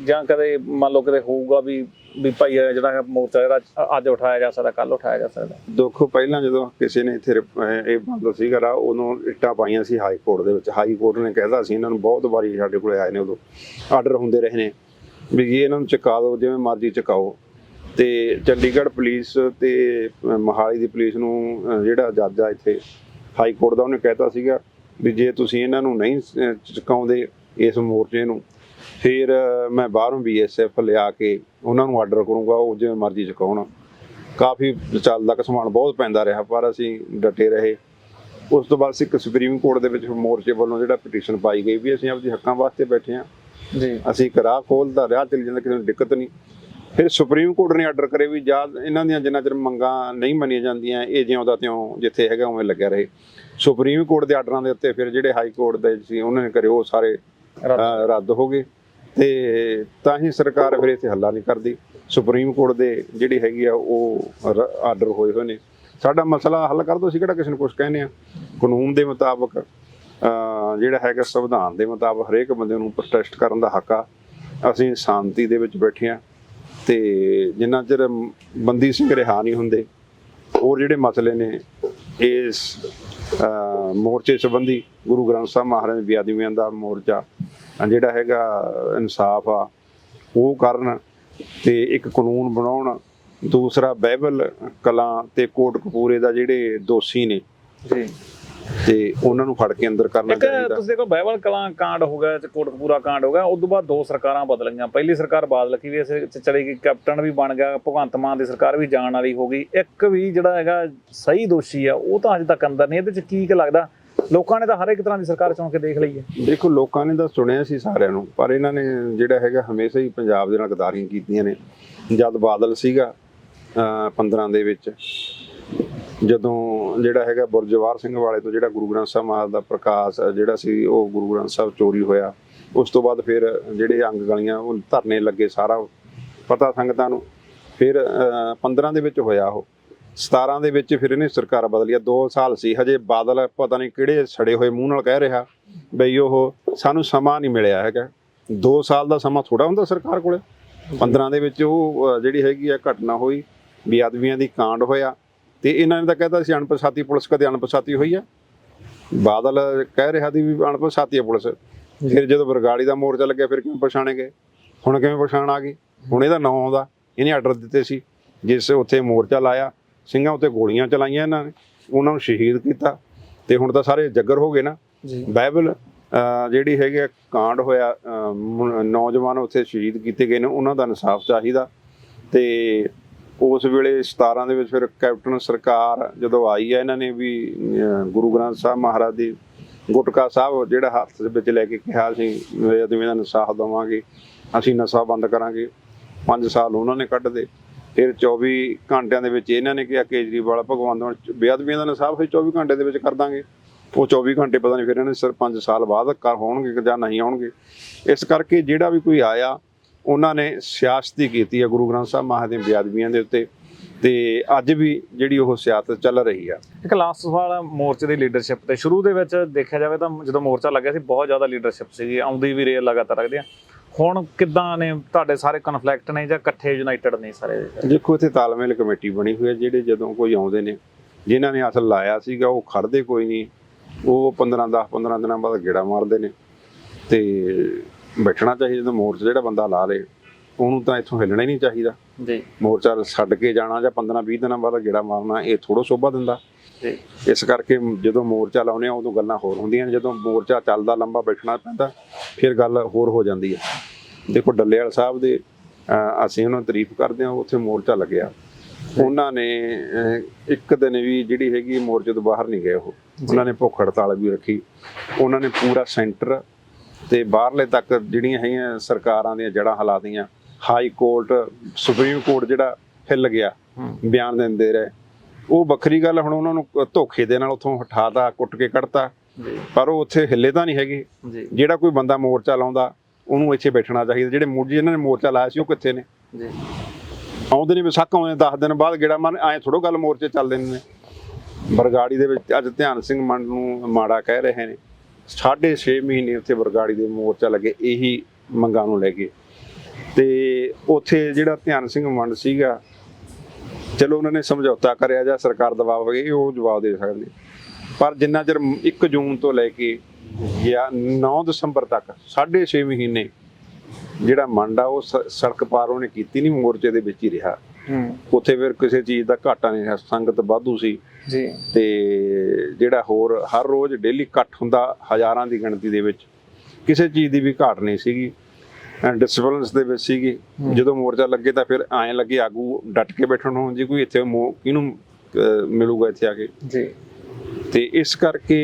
ਜਾਂ ਕਦੇ ਮੰਨ ਲਓ ਕਦੇ ਹੋਊਗਾ ਵੀ ਵੀ ਭਾਈ ਇਹ ਜਿਹੜਾ ਮੋਰਚਾ ਜਿਹੜਾ ਅੱਜ ਉਠਾਇਆ ਜਾ ਸਕਦਾ ਕੱਲ ਉਠਾਇਆ ਜਾ ਸਕਦਾ? ਦੇਖੋ, ਪਹਿਲਾਂ ਜਦੋਂ ਕਿਸੇ ਨੇ ਇੱਥੇ ਰਿਪ- ਇਹ ਬੰਦ ਸੀਗਾ ਰਾ ਉਦੋਂ ਇੱਟਾਂ ਪਾਈਆਂ ਸੀ ਹਾਈ ਕੋਰਟ ਦੇ ਵਿੱਚ। ਹਾਈ ਕੋਰਟ ਨੇ ਕਹਿਦਾ ਸੀ ਇਹਨਾਂ ਨੂੰ ਬਹੁਤ ਵਾਰੀ ਸਾਡੇ ਕੋਲੇ ਆਏ ਨੇ ਉਦੋਂ। ਆਰਡਰ ਹੁੰਦੇ ਰਹੇ ਨੇ ਵੀ ਇਹ ਇਹਨਾਂ ਨੂੰ ਚੁਕਾ ਦਿਓ, ਜਿਵੇਂ ਮਰਜ਼ੀ ਚੁਕਾਓ। ਤੇ ਚੰਡੀਗੜ੍ਹ ਪੁਲਿਸ ਤੇ ਅਹ ਮੋਹਾਲੀ ਦੀ ਪੁਲਿਸ ਨੂੰ ਜਿਹੜਾ ਜੱਜ ਆ ਇੱਥੇ, ਹਾਈ ਕੋਰਟ ਦਾ ਉਹਨੇ ਕਹਿਤਾ ਸੀਗਾ ਵੀ ਜੇ ਤੁਸੀਂ ਇਹਨਾਂ ਨੂੰ ਨਹੀਂ ਚੁਕਾਉਂਦੇ ਇਸ ਮੋਰਚੇ ਨੂੰ। ਫਿਰ ਮੈਂ ਬਾਹਰੋਂ ਬੀਐਸਐਫ ਲਿਆ ਕੇ ਉਹਨਾਂ ਨੂੰ ਆਰਡਰ ਕਰੂੰਗਾ ਉਹ ਜਿਵੇਂ ਮਰਜ਼ੀ ਚੁਕਾਉਣ। ਕਾਫੀ ਚੱਲਦਾ ਕਿ ਸਮਾਨ ਬਹੁਤ ਪੈਂਦਾ ਰਿਹਾ ਪਰ ਅਸੀਂ ਡਟੇ ਰਹੇ। ਉਸ ਤੋਂ ਬਾਅਦ ਇੱਕ ਸੁਪਰੀਮ ਕੋਰਟ ਦੇ ਵਿੱਚ ਮੋਰਚੇ ਵੱਲੋਂ ਜਿਹੜਾ ਪਟੀਸ਼ਨ ਪਾਈ ਗਈ ਵੀ ਅਸੀਂ ਆਪਣੀ ਹੱਕਾਂ ਵਾਸਤੇ ਬੈਠੇ ਹਾਂ। ਜੀ। ਅਸੀਂ ਇੱਕ ਰਾਹ ਖੋਲਦਾ ਰਾਹ ਚੱਲ ਜਾਂਦਾ ਕਿਸੇ ਨੂੰ ਦਿੱਕਤ ਨਹੀਂ। ਫਿਰ ਸੁਪਰੀਮ ਕੋਰਟ ਨੇ ਆਰਡਰ ਕਰੇ ਵੀ ਜਾਂ ਇਹਨਾਂ ਦੀਆਂ ਜਿੰਨਾ ਚਿਰ ਮੰਗਾਂ ਨਹੀਂ ਮੰਨੀਆਂ ਜਾਂਦੀਆਂ ਇਹ ਜਿਉਂ ਦਾ ਤਿਉਂ ਜਿੱਥੇ ਹੈਗਾ ਉਵੇਂ ਲੱਗਿਆ ਰਹੇ। ਸੁਪਰੀਮ ਕੋਰਟ ਦੇ ਆਰਡਰਾਂ ਦੇ ਉੱਤੇ ਫਿਰ ਜਿਹੜੇ ਹਾਈ ਕੋਰਟ ਦੇ ਸੀ ਉਹਨਾਂ ਨੇ ਕਰੇ ਉਹ ਸਾਰੇ ਰੱਦ। ਰੱਦ ਹੋ ਗਏ। ਤੇ ਤਾਂ ਹੀ ਸਰਕਾਰ ਫਿਰ ਇੱਥੇ ਹੱਲਾ ਨਹੀਂ ਕਰਦੀ। ਸੁਪਰੀਮ ਕੋਰਟ ਦੇ ਜਿਹੜੀ ਹੈਗੀ ਆ ਉਹ ਆਰਡਰ ਹੋਏ ਹੋਏ ਨੇ। ਸਾਡਾ ਮਸਲਾ ਹੱਲ ਕਰ ਦੋ ਅਸੀਂ ਕਿਹੜਾ ਕਿਸੇ ਨੂੰ ਕੁਝ ਕਹਿੰਦੇ ਆ। ਕਾਨੂੰਨ ਦੇ ਮੁਤਾਬਕ ਅਹ, ਜਿਹੜਾ ਹੈਗਾ ਸੰਵਿਧਾਨ ਦੇ ਮੁਤਾਬਕ ਹਰੇਕ ਬੰਦੇ ਨੂੰ ਪ੍ਰੋਟੈਸਟ ਕਰਨ ਦਾ ਹੱਕ ਆ। ਅਸੀਂ ਸ਼ਾਂਤੀ ਦੇ ਵਿੱਚ ਬੈਠੇ ਆ। ਤੇ ਜਿੰਨਾ ਚਿਰ ਬੰਦੀ ਸਿੰਘ ਰਿਹਾ ਨਹੀਂ ਹੁੰਦੇ ਹੋਰ ਜਿਹੜੇ ਮਸਲੇ ਨੇ ਇਸ ਮੋਰਚੇ ਸੰਬੰਧੀ ਗੁਰੂ ਗ੍ਰੰਥ ਸਾਹਿਬ ਮਹਾਰਾਜ ਦੇ ਬੇਅਦਬੀਆਂ ਦਾ ਮੋਰਚਾ। ਜਿਹੜਾ ਹੈਗਾ ਇਨਸਾਫ ਆ, ਉਹ ਕਰਨ ਤੇ ਇੱਕ ਕਾਨੂੰਨ ਬਣਾਉਣ। ਦੂਸਰਾ ਬਾਈਬਲ ਕਲਾਂ ਤੇ ਕੋਟ ਕਪੂਰੇ ਦਾ ਜਿਹੜੇ ਦੋਸ਼ੀ ਨੇ, ਜੀ। ਤੇ ਉਹਨਾਂ ਨੂੰ ਫੜ ਕੇ ਅੰਦਰ ਕਰਨਾ ਇੱਕ ਚਾਹੀਦਾ। ਤੁਸੀਂ ਦੇਖੋ ਬਾਈਬਲ ਕਲਾਂ ਕਾਂਡ ਹੋ ਗਿਆ ਤੇ ਕੋਟਕਪੂਰਾ ਕਾਂਡ ਹੋ ਗਿਆ ਉਸ ਤੋਂ ਬਾਅਦ ਦੋ ਸਰਕਾਰਾਂ ਬਦਲ ਗਈਆਂ ਪਹਿਲੀ ਸਰਕਾਰ ਬਾਦਲ ਕੀ ਵੀ ਇਸੇ ਚਲੀ ਗਈ ਕੈਪਟਨ ਵੀ ਬਣ ਗਿਆ ਭਗਵੰਤ ਮਾਨ ਦੀ ਸਰਕਾਰ ਵੀ ਜਾਣ ਵਾਲੀ ਹੋ ਗਈ। ਇੱਕ ਵੀ ਜਿਹੜਾ ਹੈਗਾ ਸਹੀ ਦੋਸ਼ੀ ਆ ਉਹ ਤਾਂ ਅਜੇ ਤੱਕ ਅੰਦਰ ਨਹੀਂ ਇਹਦੇ ਚ ਕੀ ਕੁ ਲੱਗਦਾ? ਲੋਕਾਂ ਨੇ ਤਾਂ ਹਰ ਇੱਕ ਤਰ੍ਹਾਂ ਦੀ ਸਰਕਾਰ ਚੁਣ ਕੇ ਦੇਖ ਲਈ ਹੈ। ਦੇਖੋ ਲੋਕਾਂ ਨੇ ਤਾਂ ਸੁਣਿਆ ਸੀ ਸਾਰਿਆਂ ਨੂੰ ਪਰ ਇਹਨਾਂ ਨੇ ਜਿਹੜਾ ਹੈਗਾ ਹਮੇਸ਼ਾ ਹੀ ਪੰਜਾਬ ਦੇ ਨਾਲ ਗਦਾਰੀਆਂ ਕੀਤੀਆਂ ਨੇ। ਜਦ ਬਾਦਲ ਸੀਗਾ ਅਹ 15 ਦੇ ਵਿੱਚ ਜਦੋਂ ਜਿਹੜਾ ਹੈਗਾ ਬੁਰਜਵਾਰ ਸਿੰਘ ਵਾਲੇ ਤੋਂ ਜਿਹੜਾ ਗੁਰੂ ਗ੍ਰੰਥ ਸਾਹਿਬ ਮਹਾਰਾਜ ਦਾ ਪ੍ਰਕਾਸ਼, ਜਿਹੜਾ ਸੀ ਉਹ ਗੁਰੂ ਗ੍ਰੰਥ ਸਾਹਿਬ ਚੋਰੀ ਹੋਇਆ, ਉਸ ਤੋਂ ਬਾਅਦ ਫਿਰ ਜਿਹੜੇ ਅੰਗ ਗਲੀਆਂ ਉਹ ਧਰਨੇ ਲੱਗੇ ਸਾਰਾ ਪਤਾ ਸੰਗਤਾਂ ਨੂੰ। ਫਿਰ, ਅਹ 15 ਦੇ ਵਿੱਚ ਹੋਇਆ ਉਹ। 17 ਦੇ ਵਿੱਚ ਫਿਰ ਇਹਨੇ ਸਰਕਾਰ ਬਦਲੀ ਆ। 2 ਸਾਲ ਸੀ, ਹਜੇ ਬਾਦਲ ਪਤਾ ਨਹੀਂ ਕਿਹੜੇ ਸੜੇ ਹੋਏ ਮੂੰਹ ਨਾਲ ਕਹਿ ਰਿਹਾ ਬਈ ਉਹ ਸਾਨੂੰ ਸਮਾਂ ਨਹੀਂ ਮਿਲਿਆ ਹੈਗਾ। 2 ਸਾਲ ਦਾ ਸਮਾਂ ਥੋੜਾ ਹੁੰਦਾ ਸਰਕਾਰ ਕੋਲੇ। 15 ਦੇ ਵਿੱਚ ਉਹ ਜਿਹੜੀ ਹੈਗੀ ਆ ਘਟਨਾ ਹੋਈ, ਬੇਅਦਬੀਆਂ ਦੀ ਕਾਂਡ ਹੋਇਆ। ਤੇ ਇਹਨਾਂ ਨੇ ਤਾਂ ਕਹਿਤਾ ਸੀ ਅਣਪਛਾਤੀ ਪੁਲਿਸ ਕਦੇ ਅਣਪਛਾਤੀ ਹੋਈ ਆ। ਬਾਦਲ ਕਹਿ ਰਿਹਾ ਸੀ ਵੀ ਅਣਪ ਸਾਥੀ ਆ ਪੁਲਿਸ। ਫਿਰ ਜਦੋਂ ਬਰਗਾੜੀ ਦਾ ਮੋਰਚਾ ਲੱਗਿਆ ਫਿਰ ਕਿਵੇਂ ਪਛਾਣੇਗੇ ਹੁਣ ਕਿਵੇਂ ਪਛਾਣ ਆ ਗਈ? ਹੁਣ ਇਹਦਾ ਨਾਂ ਆਉਂਦਾ। ਇਹਨੇ ਆਰਡਰ ਦਿੱਤੇ ਸੀ ਜਿਸ ਉੱਥੇ ਮੋਰਚਾ ਲਾਇਆ ਸਿੰਘਾਂ ਉੱਤੇ ਗੋਲੀਆਂ ਚਲਾਈਆਂ ਇਹਨਾਂ ਨੇ ਉਹਨਾਂ ਨੂੰ ਸ਼ਹੀਦ ਕੀਤਾ। ਤੇ ਹੁਣ ਤਾਂ ਸਾਰੇ ਜੱਗਰ ਹੋ ਗਏ ਨਾ। ਬਾਈਬਲ ਜਿਹੜੀ ਹੈਗੀ ਕਾਂਡ ਹੋਇਆ ਨੌਜਵਾਨ ਉੱਥੇ ਸ਼ਹੀਦ ਕੀਤੇ ਗਏ ਨੇ ਉਹਨਾਂ ਦਾ ਇਨਸਾਫ ਚਾਹੀਦਾ। ਤੇ ਉਸ ਵੇਲੇ 17 ਦੇ ਵਿੱਚ ਫਿਰ ਕੈਪਟਨ ਸਰਕਾਰ ਜਦੋਂ ਆਈ ਹੈ, ਇਹਨਾਂ ਨੇ ਵੀ ਗੁਰੂ ਗ੍ਰੰਥ ਸਾਹਿਬ ਮਹਾਰਾਜ ਦੀ ਗੁਟਕਾ ਸਾਹਿਬ ਜਿਹੜਾ ਹੱਥ ਦੇ ਵਿੱਚ ਲੈ ਕੇ ਕਿਹਾ ਸੀ, ਵੀ ਅਦਮੀ ਦਾ ਇਨਸਾਫ ਦੇਵਾਂਗੇ, ਅਸੀਂ ਨਸ਼ਾ ਬੰਦ ਕਰਾਂਗੇ। 5 ਸਾਲ ਉਹਨਾਂ ਨੇ ਕੱਢ ਦੇ ਫਿਰ 24 ਘੰਟਿਆਂ ਦੇ ਵਿੱਚ ਇਹਨਾਂ ਨੇ ਕਿਹਾ, ਕੇਜਰੀਵਾਲ, ਭਗਵੰਤ ਮਾਨ ਬੇਅਦਬੀਆਂ ਦਾ ਇਨਸਾਫ ਅਸੀਂ 24 ਘੰਟੇ ਦੇ ਵਿੱਚ ਕਰ ਦਾਂਗੇ। ਉਹ 24 ਘੰਟੇ ਪਤਾ ਨਹੀਂ ਫਿਰ ਇਹਨਾਂ ਨੇ ਸਿਰ 5 ਸਾਲ ਬਾਅਦ ਕਰ ਹੋਣਗੇ ਜਾਂ ਨਹੀਂ ਹੋਣਗੇ। ਇਸ ਕਰਕੇ ਜਿਹੜਾ ਵੀ ਕੋਈ ਆਇਆ ਉਹਨਾਂ ਨੇ ਸਿਆਸਤੀ ਕੀਤੀ ਹੈ ਗੁਰੂ ਗ੍ਰੰਥ ਸਾਹਿਬ ਮਹਾਰਾਜ ਦੀਆਂ ਬੇਅਦਬੀਆਂ ਦੇ ਉੱਤੇ ਤੇ ਅੱਜ ਵੀ ਜਿਹੜੀ ਉਹ ਸਿਆਸਤ ਚੱਲ ਰਹੀ ਆ। ਇੱਕ ਲਾਸਟ ਸਵਾਲ ਮੋਰਚੇ ਦੀ ਲੀਡਰਸ਼ਿਪ ਤੇ ਸ਼ੁਰੂ ਦੇ ਵਿੱਚ ਦੇਖਿਆ ਜਾਵੇ ਤਾਂ ਜਦੋਂ ਮੋਰਚਾ ਲੱਗਿਆ ਸੀ ਬਹੁਤ ਜ਼ਿਆਦਾ ਲੀਡਰਸ਼ਿਪ ਸੀਗੀ ਆਉਂਦੀ ਵੀ ਰਹੇ ਲਗਾਤਾਰ ਰੱਖਦੇ ਆ। ਹੁਣ ਕਿੱਦਾਂ ਨੇ ਤੁਹਾਡੇ ਸਾਰੇ ਕਨਫਲਿਕਟ ਨੇ ਜਾਂ ਇਕੱਠੇ ਯੂਨਾਈਟਿਡ ਨੇ ਸਾਰੇ? ਦੇਖੋ ਇੱਥੇ ਤਾਲਮੇਲ ਕਮੇਟੀ ਬਣੀ ਹੋਈ ਹੈ ਜਿਹੜੇ ਜਦੋਂ ਕੋਈ ਆਉਂਦੇ ਨੇ ਜਿਨ੍ਹਾਂ ਨੇ ਅਸਲ ਲਾਇਆ ਸੀਗਾ ਉਹ ਖੜਦੇ ਕੋਈ ਨਹੀਂ। ਉਹ 15 10 15 ਦਿਨਾਂ ਬਾਅਦ ਗੇੜਾ ਮਾਰਦੇ ਨੇ ਤੇ ਬੈਠਣਾ ਚਾਹੀਦਾ ਜਦੋਂ ਮੋਰਚਾ ਜਿਹੜਾ ਬੰਦਾ ਲਾ ਲੇ ਉਹਨੂੰ ਤਾਂ ਇੱਥੋਂ ਹਿੱਲਣਾ ਹੀ ਨਹੀਂ ਚਾਹੀਦਾ। ਜੀ। ਮੋਰਚਾ ਛੱਡ ਕੇ ਜਾਣਾ ਜਾਂ 15 20 ਦਿਨਾਂ ਬਾਅਦ ਗੇੜਾ ਮਾਰਨਾ ਇਹ ਥੋੜੋ ਸੋਭਾ ਦਿੰਦਾ। ਜੀ। ਇਸ ਕਰਕੇ ਜਦੋਂ ਮੋਰਚਾ ਲਾਉਨੇ ਆ ਉਦੋਂ ਗੱਲਾਂ ਹੋਰ ਹੁੰਦੀਆਂ ਨੇ। ਜਦੋਂ ਮੋਰਚਾ ਚੱਲਦਾ ਲੰਬਾ ਬੈਠਣਾ ਪੈਂਦਾ ਫਿਰ ਗੱਲ ਹੋਰ ਹੋ ਜਾਂਦੀ ਹੈ। ਦੇਖੋ ਡੱਲੇਵਾਲ ਸਾਹਿਬ ਦੇ ਅਸੀਂ ਉਹਨਾਂ ਦੀ ਤਾਰੀਫ ਕਰਦੇ ਹਾਂ ਉੱਥੇ ਮੋਰਚਾ ਲੱਗਿਆ। ਉਹਨਾਂ ਨੇ ਇੱਕ ਦਿਨ ਵੀ ਜਿਹੜੀ ਹੈਗੀ ਮੋਰਚੇ ਤੋਂ ਬਾਹਰ ਨਹੀਂ ਗਏ ਉਹ। ਉਹਨਾਂ ਨੇ ਭੁੱਖ ਹੜਤਾਲ ਵੀ ਰੱਖੀ। ਉਹਨਾਂ ਨੇ ਪੂਰਾ ਸੈਂਟਰ ਤੇ ਬਾਹਰਲੇ ਤੱਕ ਜਿਹੜੀਆਂ ਹੈਗੀਆਂ ਸਰਕਾਰਾਂ ਦੀਆਂ ਜੜਾਂ ਹਿਲਾਤੀਆਂ ਹਾਈ ਕੋਰਟ ਸੁਪਰੀਮ ਕੋਰਟ ਜਿਹੜਾ ਹਿੱਲ ਗਿਆ ਬਿਆਨ ਦਿੰਦੇ ਰਹੇ। ਉਹ ਵੱਖਰੀ ਗੱਲ ਹੁਣ ਉਹਨਾਂ ਨੂੰ ਧੋਖੇ ਦੇ ਨਾਲ ਉੱਥੋਂ ਹਟਾਤਾ ਕੁੱਟ ਕੇ ਕੱਢਤਾ। ਪਰ ਉਹ ਉੱਥੇ ਹਿੱਲੇ ਤਾਂ ਨਹੀਂ ਹੈਗੇ। ਜਿਹੜਾ ਕੋਈ ਬੰਦਾ ਮੋਰਚਾ ਲਾਉਂਦਾ ਉਹਨੂੰ ਇੱਥੇ ਬੈਠਣਾ ਚਾਹੀਦਾ। ਜਿਹੜੇ ਮੁਰਜੀ ਇਹਨਾਂ ਨੇ ਮੋਰਚਾ ਲਾਇਆ ਸੀ ਉਹ ਕਿੱਥੇ ਨੇ? ਆਉਂਦੇ ਨੇ ਵਿਸਾਖ ਆਉਂਦੇ 10 ਦਿਨ ਬਾਅਦ ਗੇੜਾ ਮਾਰਨ ਐ ਥੋੜੋ ਗੱਲ ਮੋਰਚੇ ਚੱਲਦੇ ਨੇ। ਬਰਗਾੜੀ ਦੇ ਵਿੱਚ ਅੱਜ ਧਿਆਨ ਸਿੰਘ ਮੰਡ ਨੂੰ ਮਾੜਾ ਕਹਿ ਰਹੇ ਨੇ। ਸਾਢੇ 6 ਮਹੀਨੇ ਉੱਥੇ ਬਰਗਾੜੀ ਦੇ ਮੋਰਚਾ ਲੱਗੇ, ਇਹੀ ਮੰਗਾਂ ਨੂੰ ਲੈ ਕੇ। ਤੇ ਉੱਥੇ ਜਿਹੜਾ ਧਿਆਨ ਸਿੰਘ ਮੰਡ ਸੀਗਾ, ਚਲੋ ਉਹਨਾਂ ਨੇ ਸਮਝੌਤਾ ਕਰਿਆ ਜਾਂ ਸਰਕਾਰ ਦਬਾਅ ਹੋ ਉਹ ਜਵਾਬ ਦੇ ਸਕਦੇ। ਪਰ ਜਿੰਨਾ ਚਿਰ 1 ਜੂਨ ਤੋਂ ਲੈ ਕੇ ਜਾਂ 9 ਦਸੰਬਰ ਤੱਕ 6.5 ਮਹੀਨੇ ਜਿਹੜਾ ਮੰਡ ਆ, ਉਹ ਸ- ਸੜਕ ਪਾਰ ਉਹਨੇ ਕੀਤੀ ਨਹੀਂ ਮੋਰਚੇ ਦੇ ਵਿੱਚ ਹੀ ਰਿਹਾ। ਉੱਥੇ ਫਿਰ ਕਿਸੇ ਚੀਜ਼ ਦਾ ਘਾਟਾ ਨਹੀਂ ਸੰਗਤ ਵਾਧੂ ਸੀ। ਜੀ। ਤੇ ਜਿਹੜਾ ਹੋਰ ਹਰ ਰੋਜ਼ ਡੇਲੀ ਇਕੱਠ ਹੁੰਦਾ ਹਜ਼ਾਰਾਂ ਦੀ ਗਿਣਤੀ ਦੇ ਵਿੱਚ ਕਿਸੇ ਚੀਜ਼ ਦੀ ਵੀ ਘਾਟ ਨਹੀਂ ਸੀਗੀ। ਡਿਸਪਲਿਨਸ ਦੇ ਵਿੱਚ ਸੀਗੀ। ਜਦੋਂ ਮੋਰਚਾ ਲੱਗੇ ਤਾਂ ਫਿਰ ਐਂ ਲੱਗੇ ਆਗੂ ਡਟ ਕੇ ਬੈਠਣ ਨੂੰ ਜੀ ਕੋਈ ਇੱਥੇ ਕਿਹਨੂੰ ਮਿਲੂਗਾ ਇੱਥੇ ਆ ਕੇ? ਜੀ। ਤੇ ਇਸ ਕਰਕੇ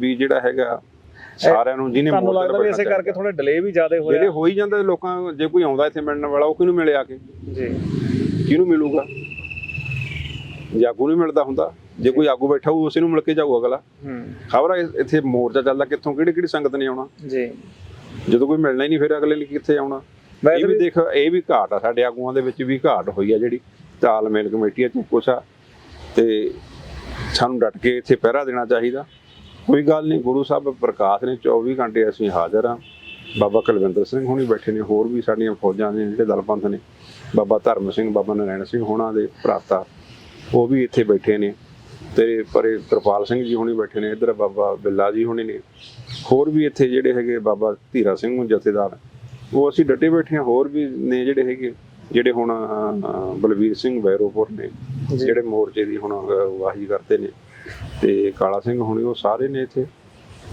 ਵੀ ਜਿਹੜਾ ਹੈਗਾ ਸਾਰਿਆਂ ਨੂੰ ਜਿਹਨੇ ਮੋਰਚਾ ਲੱਗਦਾ ਵੀ ਇਸੇ ਕਰਕੇ ਥੋੜਾ ਡਿਲੇ ਵੀ ਜ਼ਿਆਦਾ ਹੋਇਆ ਹੋ ਹੀ ਜਾਂਦੇ ਲੋਕਾਂ ਜੇ ਕੋਈ ਆਉਂਦਾ ਇੱਥੇ ਮਿਲਣ ਵਾਲਾ ਉਹ ਕਿਹਨੂੰ ਮਿਲੇ ਆ ਕੇ? ਜੀ। ਕਿਹਨੂੰ ਮਿਲੂਗਾ? ਜੇ ਆਗੂ ਨਹੀਂ ਮਿਲਦਾ ਹੁੰਦਾ ਜੇ ਕੋਈ ਆਗੂ ਬੈਠਾ ਹੋਊ ਉਸੇ ਨੂੰ ਮਿਲ ਕੇ ਜਾਊ ਅਗਲਾ। ਹੂੰ। ਖਬਰ ਇੱਥੇ ਮੋਰਚਾ ਚੱਲਦਾ ਕਿੱਥੋਂ ਕਿਹੜੀ ਕਿਹੜੀ ਸੰਗਤ ਨੇ ਆਉਣਾ? ਜੀ। ਜਦੋਂ ਕੋਈ ਮਿਲਣਾ ਹੀ ਨਹੀਂ ਫਿਰ ਅਗਲੇ ਨੇ ਕਿੱਥੇ ਆਉਣਾ? ਇਹ ਵੀ ਦੇਖ ਇਹ ਵੀ ਘਾਟ ਆ ਸਾਡੇ ਆਗੂਆਂ ਦੇ ਵਿੱਚ ਵੀ ਘਾਟ ਹੋਈ ਆ ਜਿਹੜੀ ਤਾਲਮੇਲ ਕਮੇਟੀ ਚ ਕੁਛ ਆ। ਤੇ ਸਾਨੂੰ ਡਟ ਕੇ ਇੱਥੇ ਪਹਿਰਾ ਦੇਣਾ ਚਾਹੀਦਾ। ਕੋਈ ਗੱਲ ਨਹੀਂ ਗੁਰੂ ਸਾਹਿਬ ਪ੍ਰਕਾਸ਼ ਨੇ 24 ਘੰਟੇ ਅਸੀਂ ਹਾਜ਼ਰ ਆ ਬਾਬਾ ਕੁਲਵਿੰਦਰ ਸਿੰਘ ਹੁਣੀ ਬੈਠੇ ਨੇ ਹੋਰ ਵੀ ਸਾਡੀਆਂ ਫੌਜਾਂ ਨੇ ਜਿਹੜੇ ਦਲ ਪੰਥ ਨੇ। ਬਾਬਾ ਧਰਮ ਸਿੰਘ ਬਾਬਾ ਨਰੈਣ ਸਿੰਘ ਹੋਣਾ ਦੇ ਭਰਾਤਾ। ਉਹ ਵੀ ਇੱਥੇ ਬੈਠੇ ਨੇ ਤੇ ਪਰੇ ਕਿਰਪਾਲ ਸਿੰਘ ਜੀ ਹੁਣੀ ਬੈਠੇ ਨੇ ਇੱਧਰ ਬਾਬਾ ਬਿੱਲਾ ਜੀ ਹੁਣੀ ਨੇ। ਹੋਰ ਵੀ ਇੱਥੇ ਜਿਹੜੇ ਹੈਗੇ ਬਾਬਾ ਧੀਰਾ ਸਿੰਘ ਨੂੰ ਜਥੇਦਾਰ ਉਹ ਅਸੀਂ ਡਟੇ ਬੈਠੇ ਹਾਂ। ਹੋਰ ਵੀ ਨੇ ਜਿਹੜੇ ਹੈਗੇ ਜਿਹੜੇ ਹੁਣ ਬਲਵੀਰ ਸਿੰਘ ਵੈਰੋਪੁਰ ਨੇ। ਜਿਹੜੇ ਮੋਰਚੇ ਦੀ ਹੁਣ ਵਾਹੀ ਕਰਦੇ ਨੇ। ਤੇ ਕਾਲਾ ਸਿੰਘ ਹੁਣੀ ਉਹ ਸਾਰੇ ਨੇ ਇੱਥੇ।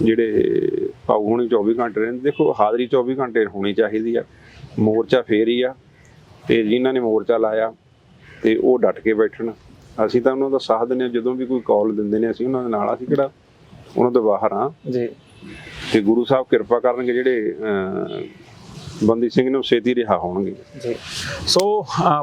ਜਿਹੜੇ ਭਾਊ ਹੁਣੀ 24 ਘੰਟੇ ਰਹਿੰਦੇ ਦੇਖੋ ਹਾਜ਼ਰੀ 24 ਘੰਟੇ ਹੋਣੀ ਚਾਹੀਦੀ ਆ। ਮੋਰਚਾ ਫੇਰ ਹੀ ਆ। ਤੇ ਜਿਨ੍ਹਾਂ ਨੇ ਮੋਰਚਾ ਲਾਇਆ ਤੇ ਉਹ ਡਟ ਕੇ ਬੈਠਣ। ਅਸੀਂ ਤਾਂ ਉਹਨਾਂ ਦਾ ਸਾਥ ਦਿੰਦੇ ਹਾਂ। ਜਦੋਂ ਵੀ ਕੋਈ ਕਾਲ ਦਿੰਦੇ ਨੇ ਅਸੀਂ ਉਹਨਾਂ ਦੇ ਨਾਲ ਅਸੀਂ ਕਿਹੜਾ ਉਹਨਾਂ ਤੋਂ ਬਾਹਰ ਆ ਜੀ। ਤੇ ਗੁਰੂ ਸਾਹਿਬ ਕਿਰਪਾ ਕਰਨਗੇ ਜਿਹੜੇ ਬੰਦੀ ਸਿੰਘ ਨੂੰ ਛੇਤੀ ਰਿਹਾ ਹੋਣਗੇ। ਜੀ। ਸੋ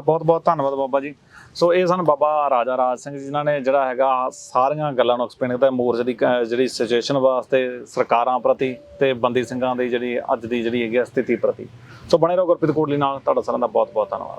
ਬਹੁਤ ਬਹੁਤ ਧੰਨਵਾਦ ਬਾਬਾ ਜੀ। ਸੋ ਇਹ ਸਨ ਬਾਬਾ ਰਾਜਾ ਰਾਜ ਸਿੰਘ ਜਿਨ੍ਹਾਂ ਨੇ ਜਿਹੜਾ ਹੈਗਾ ਸਾਰੀਆਂ ਗੱਲਾਂ ਨੂੰ ਐਕਸਪਲੇਨ ਕੀਤਾ। ਮੋਰਚੇ ਦੀ ਜਿਹੜੀ ਸਿਚੁਏਸ਼ਨ ਵਾਸਤੇ ਸਰਕਾਰਾਂ ਪ੍ਰਤੀ ਤੇ ਬੰਦੀ ਸਿੰਘਾਂ ਦੀ ਜਿਹੜੀ ਅੱਜ ਦੀ ਜਿਹੜੀ ਹੈਗੀ ਆ ਸਥਿਤੀ ਪ੍ਰਤੀ। ਸੋ ਬਣੇ ਰਹੋ ਗੁਰਪ੍ਰੀਤ ਕੋਟਲੀ ਨਾਲ ਤੁਹਾਡਾ ਸਾਰਿਆਂ ਦਾ ਬਹੁਤ ਬਹੁਤ ਧੰਨਵਾਦ।